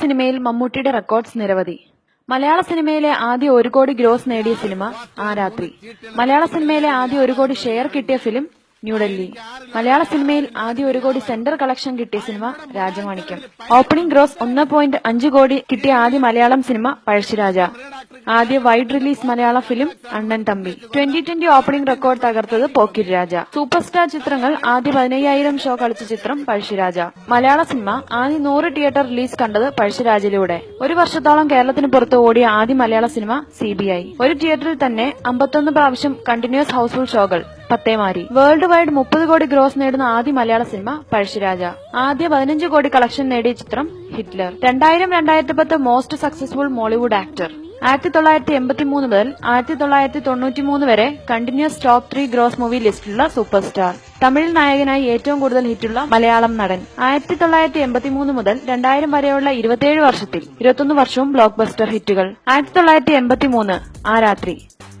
സിനിമയിൽ മമ്മൂട്ടിയുടെ റെക്കോർഡ്സ് നിരവധി. മലയാള സിനിമയിലെ ആദ്യ ഒരു കോടി ഗ്രോസ് നേടിയ സിനിമ ആ രാത്രി. മലയാള സിനിമയിലെ ആദ്യ ഒരു കോടി ഷെയർ കിട്ടിയ ഫിലിം ന്യൂഡൽഹി. മലയാള സിനിമയിൽ ആദ്യ ഒരു കോടി സെന്റർ കളക്ഷൻ കിട്ടിയ സിനിമ രാജമാണിക്യം. ഓപ്പണിംഗ് ഗ്രോസ് ഒന്ന് പോയിന്റ് അഞ്ച് കോടി കിട്ടിയ ആദ്യ മലയാളം സിനിമ പഴശ്ശിരാജ. ആദ്യ വൈഡ് റിലീസ് മലയാള film Annan Thampi. Twenty twenty opening record തകർത്തത് പോക്കിരി രാജ. സൂപ്പർ സ്റ്റാർ ചിത്രങ്ങൾ ആദ്യ പതിനയ്യായിരം ഷോ കളിച്ച ചിത്രം പഴശ്ശിരാജ മലയാള സിനിമ ആദ്യ നൂറ് തിയേറ്റർ റിലീസ് കണ്ടത് പഴശ്ശിരാജയിലൂടെ ഒരു വർഷത്തോളം കേരളത്തിന് പുറത്ത് ഓടിയ ആദ്യ മലയാള സിനിമ സി ഒരു തിയേറ്ററിൽ തന്നെ അമ്പത്തൊന്ന് പ്രാവശ്യം കണ്ടിന്യൂസ് ഹൗസ്ഫുൾ ഷോകൾ പത്തേമാരി. വേൾഡ് വൈഡ് മുപ്പത് കോടി ഗ്രോസ് നേടുന്ന ആദ്യ മലയാള സിനിമ പഴശ്ശിരാജ ആദ്യ പതിനഞ്ച് കോടി കളക്ഷൻ നേടിയ ചിത്രം ഹിറ്റ്ലർ. രണ്ടായിരം രണ്ടായിരത്തി പത്ത് മോസ്റ്റ് സക്സസ്ഫുൾ മോളിവുഡ് ആക്ടർ. ആയിരത്തി തൊള്ളായിരത്തി എൺപത്തി മൂന്ന് മുതൽ ആയിരത്തി തൊള്ളായിരത്തി തൊണ്ണൂറ്റി മൂന്ന് വരെ continuous top three gross movie ലിസ്റ്റിലുള്ള സൂപ്പർ സ്റ്റാർ തമിഴ് നായകനായി ഏറ്റവും കൂടുതൽ ഹിറ്റുള്ള മലയാളം നടൻ. ആയിരത്തി തൊള്ളായിരത്തി എൺപത്തി മൂന്ന് മുതൽ രണ്ടായിരം വരെയുള്ള ഇരുപത്തിയേഴ് വർഷത്തിൽ ഇരുപത്തൊന്ന് വർഷവും ബ്ലോക്ക് ബസ്റ്റർ ഹിറ്റുകൾ. ആയിരത്തി തൊള്ളായിരത്തി എൺപത്തി മൂന്ന് ആ രാത്രി.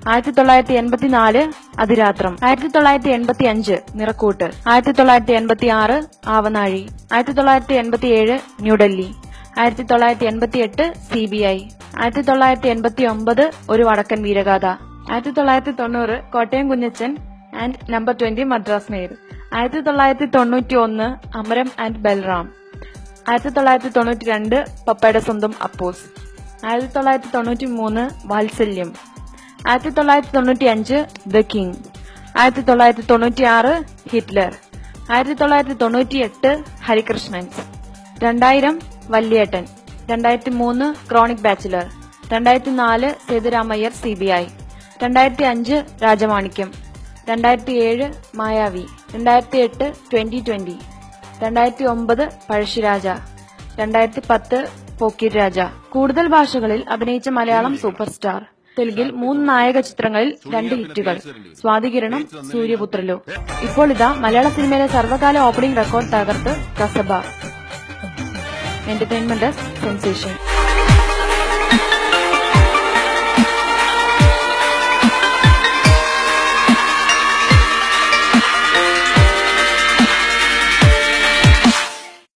ആയിരത്തി തൊള്ളായിരത്തി എൺപത്തിനാല് അതിരാത്രം. ആയിരത്തി തൊള്ളായിരത്തി എൺപത്തി അഞ്ച് നിറക്കൂട്ട്. ആയിരത്തി തൊള്ളായിരത്തി എൺപത്തി ആറ് ആവനാഴി. ആയിരത്തി തൊള്ളായിരത്തി എൺപത്തി ഏഴ് ന്യൂഡൽഹി. ആയിരത്തി തൊള്ളായിരത്തി എൺപത്തി എട്ട് സി ബി ഐ. ആയിരത്തി തൊള്ളായിരത്തി എൺപത്തി ഒമ്പത് ഒരു വടക്കൻ വീരഗാഥ. ആയിരത്തി തൊള്ളായിരത്തി തൊണ്ണൂറ് Kottayam Kunjachan and number twenty Madras mayor. ആയിരത്തി തൊള്ളായിരത്തി തൊണ്ണൂറ്റി ഒന്ന് അമരം ആൻഡ് ബൽറാം. ആയിരത്തി തൊള്ളായിരത്തി തൊണ്ണൂറ്റി രണ്ട് പപ്പയുടെ സ്വന്തം അപ്പോസ്. ആയിരത്തി തൊള്ളായിരത്തി തൊണ്ണൂറ്റി മൂന്ന് വാത്സല്യം. ആയിരത്തി തൊള്ളായിരത്തി തൊണ്ണൂറ്റി അഞ്ച് ദ കിങ്. ആയിരത്തി തൊള്ളായിരത്തി തൊണ്ണൂറ്റി ആറ് ഹിറ്റ്ലർ. ആയിരത്തി തൊള്ളായിരത്തി തൊണ്ണൂറ്റി എട്ട് ഹരികൃഷ്ണൻ. രണ്ടായിരം വല്യേട്ടൻ. രണ്ടായിരത്തി മൂന്ന് ക്രോണിക് ബാച്ചിലർ. രണ്ടായിരത്തി നാല് സേതുരാമയ്യർ സി ബി ഐ. രണ്ടായിരത്തി അഞ്ച് രാജമാണിക്യം. രണ്ടായിരത്തി ഏഴ് മായാവി. രണ്ടായിരത്തി എട്ട് ട്വന്റി ട്വന്റി. രണ്ടായിരത്തി ഒമ്പത് പഴശ്ശിരാജ. രണ്ടായിരത്തി പത്ത് പോക്കിർ രാജ കൂടുതൽ ഭാഷകളിൽ അഭിനയിച്ച മലയാളം സൂപ്പർ സ്റ്റാർ തെലുങ്കിൽ മൂന്ന് നായക ചിത്രങ്ങളിൽ രണ്ട് ഹിറ്റുകൾ. സ്വാതികിരണം സൂര്യപുത്രലു. ഇപ്പോൾ ഇതാ മലയാള സിനിമയിലെ സർവകാല ഓപ്പണിംഗ് റെക്കോർഡ് തകർത്ത് കസബ. entertainment as sensation.